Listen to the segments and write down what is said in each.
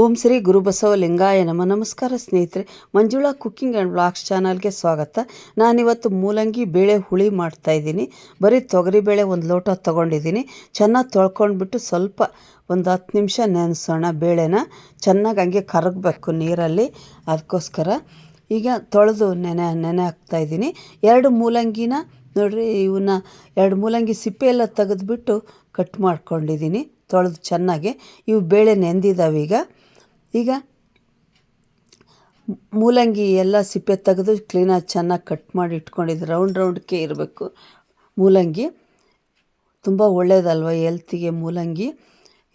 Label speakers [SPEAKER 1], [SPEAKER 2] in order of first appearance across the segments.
[SPEAKER 1] ಓಂ ಶ್ರೀ ಗುರುಬಸವ ಲಿಂಗಾಯ ನಮ. ನಮಸ್ಕಾರ ಸ್ನೇಹಿತರೆ, ಮಂಜುಳಾ ಕುಕ್ಕಿಂಗ್ ಆ್ಯಂಡ್ ಬ್ಲಾಗ್ಸ್ ಚಾನಲ್ಗೆ ಸ್ವಾಗತ. ನಾನಿವತ್ತು ಮೂಲಂಗಿ ಬೇಳೆ ಹುಳಿ ಮಾಡ್ತಾಯಿದ್ದೀನಿ ಬರೀ ತೊಗರಿಬೇಳೆ ಒಂದು ಲೋಟ ತೊಗೊಂಡಿದ್ದೀನಿ. ಚೆನ್ನಾಗಿ ತೊಳ್ಕೊಂಡ್ಬಿಟ್ಟು ಸ್ವಲ್ಪ ಒಂದು ಹತ್ತು ನಿಮಿಷ ನೆನೆಸೋಣ ಬೇಳೆನ. ಚೆನ್ನಾಗಿ ಹಂಗೆ ಕರಗಬೇಕು ನೀರಲ್ಲಿ. ಅದಕ್ಕೋಸ್ಕರ ಈಗ ತೊಳೆದು ನೆನೆ ನೆನೆ ಹಾಕ್ತಾಯಿದ್ದೀನಿ ಎರಡು ಮೂಲಂಗಿನ ನೋಡಿರಿ, ಇವನ್ನ ಎರಡು ಮೂಲಂಗಿ ಸಿಪ್ಪೆ ತೆಗೆದುಬಿಟ್ಟು ಕಟ್ ಮಾಡ್ಕೊಂಡಿದ್ದೀನಿ. ತೊಳೆದು ಚೆನ್ನಾಗಿ. ಇವು ಬೇಳೆ ನೆಂದಿದ್ದಾವೆ ಈಗ ಮೂಲಂಗಿ ಎಲ್ಲ ಸಿಪ್ಪೆ ತೆಗೆದು ಕ್ಲೀನಾಗಿ ಚೆನ್ನಾಗಿ ಕಟ್ ಮಾಡಿ ಇಟ್ಕೊಂಡಿದ್ದು ರೌಂಡ್ ರೌಂಡ್ಗೆ ಇರಬೇಕು. ಮೂಲಂಗಿ ತುಂಬ ಒಳ್ಳೆಯದಲ್ವ ಎಲ್ತಿಗೆ ಮೂಲಂಗಿ?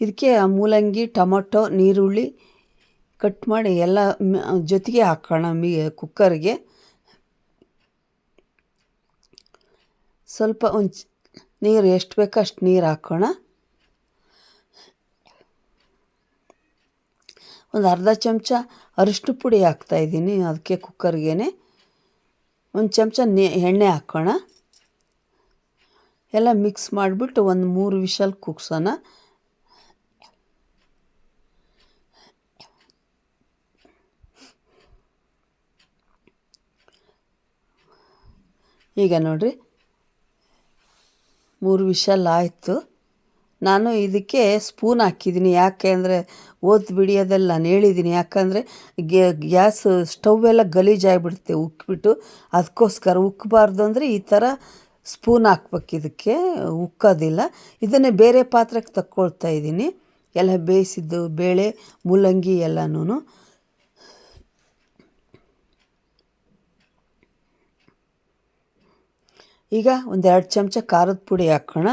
[SPEAKER 1] ಇದಕ್ಕೆ ಆ ಮೂಲಂಗಿ, ಟೊಮೊಟೊ, ನೀರುಳ್ಳಿ ಕಟ್ ಮಾಡಿ ಎಲ್ಲ ಜೊತೆಗೆ ಹಾಕೋಣ ಮೀ ಕುಕ್ಕರ್ಗೆ ಸ್ವಲ್ಪ ಒಂದು ನೀರು, ಎಷ್ಟು ಬೇಕೋ ಅಷ್ಟು ನೀರು ಹಾಕೋಣ. ಒಂದು ಅರ್ಧ ಚಮಚ ಅರಿಶಿನ ಪುಡಿ ಹಾಕ್ತಾಯಿದ್ದೀನಿ ಅದಕ್ಕೆ ಕುಕ್ಕರ್ಗೆ ಒಂದು ಚಮಚ ನೆ, ಎಣ್ಣೆ ಹಾಕೋಣ. ಎಲ್ಲ ಮಿಕ್ಸ್ ಮಾಡಿಬಿಟ್ಟು ಒಂದು ಮೂರು ವಿಷಲ್ ಕುಗ್ಸೋಣ ಈಗ ನೋಡಿರಿ, ಮೂರು ವಿಷಲ್ ಆಯಿತು. ನಾನು ಇದಕ್ಕೆ ಸ್ಪೂನ್ ಹಾಕಿದ್ದೀನಿ. ಯಾಕೆ ಅಂದರೆ ಓದ್ ಬಿಡಿಯೋದಲ್ಲಿ ನಾನು ಹೇಳಿದ್ದೀನಿ. ಯಾಕಂದರೆ ಗ್ಯಾಸ್ ಸ್ಟವ್ ಎಲ್ಲ ಗಲೀಜಾಗಿಬಿಡುತ್ತೆ ಉಕ್ಕಿಬಿಟ್ಟು ಅದಕ್ಕೋಸ್ಕರ ಉಕ್ಕಬಾರ್ದು ಅಂದರೆ ಈ ಥರ ಸ್ಪೂನ್ ಹಾಕ್ಬೇಕು. ಇದಕ್ಕೆ ಉಕ್ಕೋದಿಲ್ಲ. ಇದನ್ನೇ ಬೇರೆ ಪಾತ್ರೆಗೆ ತಕ್ಕೊಳ್ತಾ ಇದ್ದೀನಿ. ಎಲ್ಲ ಬೇಯಿಸಿದ್ದು ಬೇಳೆ, ಮೂಲಂಗಿ ಎಲ್ಲನೂ ಈಗ ಒಂದೆರಡು ಚಮಚ ಖಾರದ ಪುಡಿ ಹಾಕೋಣ.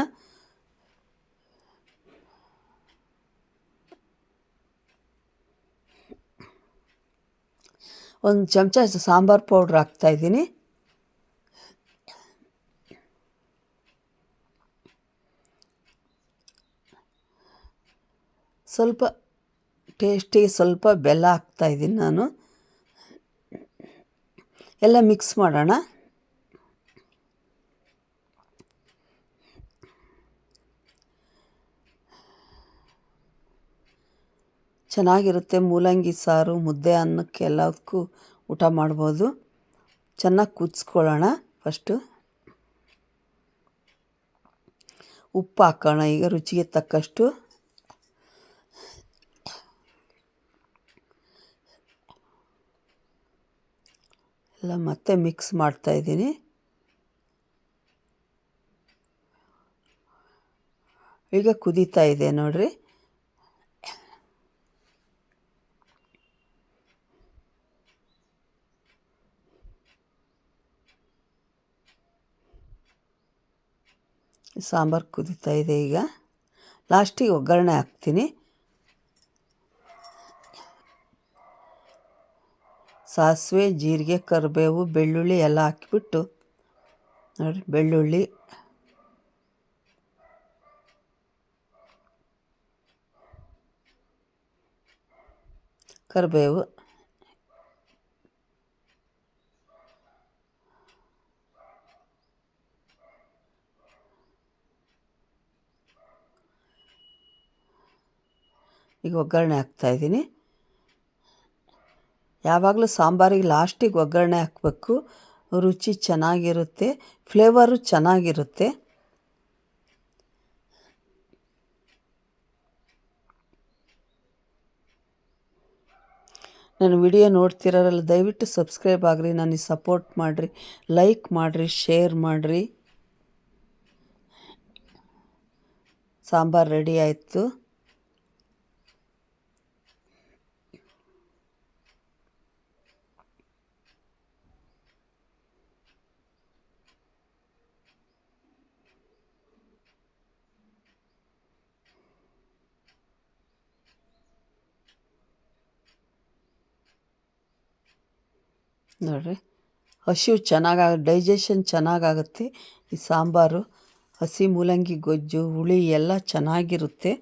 [SPEAKER 1] ಒಂದು ಚಮಚ ಸಾಂಬಾರು ಪೌಡ್ರ್ ಹಾಕ್ತಾಯಿದ್ದೀನಿ ಸ್ವಲ್ಪ ಟೇಸ್ಟಿಗೆ ಸ್ವಲ್ಪ ಬೆಲ್ಲ ಹಾಕ್ತಾಯಿದ್ದೀನಿ ನಾನು. ಎಲ್ಲ ಮಿಕ್ಸ್ ಮಾಡೋಣ. ಚೆನ್ನಾಗಿರುತ್ತೆ. ಮೂಲಂಗಿ, ಸಾರು, ಮುದ್ದೆ ಅನ್ನಕ್ಕೆ ಎಲ್ಲದಕ್ಕೂ ಊಟ ಮಾಡ್ಬೋದು. ಚೆನ್ನಾಗಿ ಕುದಿಸ್ಕೊಳ್ಳೋಣ ಫಸ್ಟು. ಉಪ್ಪು ಹಾಕೋಣ, ಈಗ ರುಚಿಗೆ ತಕ್ಕಷ್ಟು. ಎಲ್ಲ ಮತ್ತೆ ಮಿಕ್ಸ್ ಮಾಡ್ತಾಯಿದ್ದೀನಿ ಈಗ ಕುದೀತಾ ಇದೆ ನೋಡಿರಿ. ಸಾಂಬಾರು ಕುದೀತಾ ಇದೆ ಈಗ. ಲಾಸ್ಟಿಗೆ ಒಗ್ಗರಣೆ ಹಾಕ್ತೀನಿ. ಸಾಸಿವೆ, ಜೀರಿಗೆ, ಕರಿಬೇವು, ಬೆಳ್ಳುಳ್ಳಿ ಎಲ್ಲ ಹಾಕಿಬಿಟ್ಟು ನೋಡಿ, ಬೆಳ್ಳುಳ್ಳಿ. ಕರಿಬೇವು. ಈಗ ಒಗ್ಗರಣೆ ಹಾಕ್ತಾಯಿದ್ದೀನಿ ಯಾವಾಗಲೂ ಸಾಂಬಾರಿಗೆ ಲಾಸ್ಟಿಗೆ ಒಗ್ಗರಣೆ ಹಾಕಬೇಕು. ರುಚಿ ಚೆನ್ನಾಗಿರುತ್ತೆ ಫ್ಲೇವರು ಚೆನ್ನಾಗಿರುತ್ತೆ. ನನ್ನ ವಿಡಿಯೋ ನೋಡ್ತಿರೋರಲ್ಲ ದಯವಿಟ್ಟು ಸಬ್ಸ್ಕ್ರೈಬ್ ಆಗಿರಿ, ನನಗೆ ಸಪೋರ್ಟ್ ಮಾಡಿರಿ ಲೈಕ್ ಮಾಡಿರಿ ಶೇರ್ ಮಾಡಿರಿ. ಸಾಂಬಾರು ರೆಡಿ ಆಯಿತು. ನೋಡಿರಿ. ಹಸಿವು ಚೆನ್ನಾಗಿ ಡೈಜೆಷನ್ ಚೆನ್ನಾಗಾಗುತ್ತೆ ಈ ಸಾಂಬಾರು, ಹಸಿ ಮೂಲಂಗಿ, ಗೊಜ್ಜು, ಹುಳಿ ಎಲ್ಲ ಚೆನ್ನಾಗಿರುತ್ತೆ.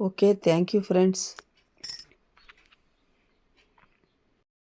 [SPEAKER 1] Okay thank you friends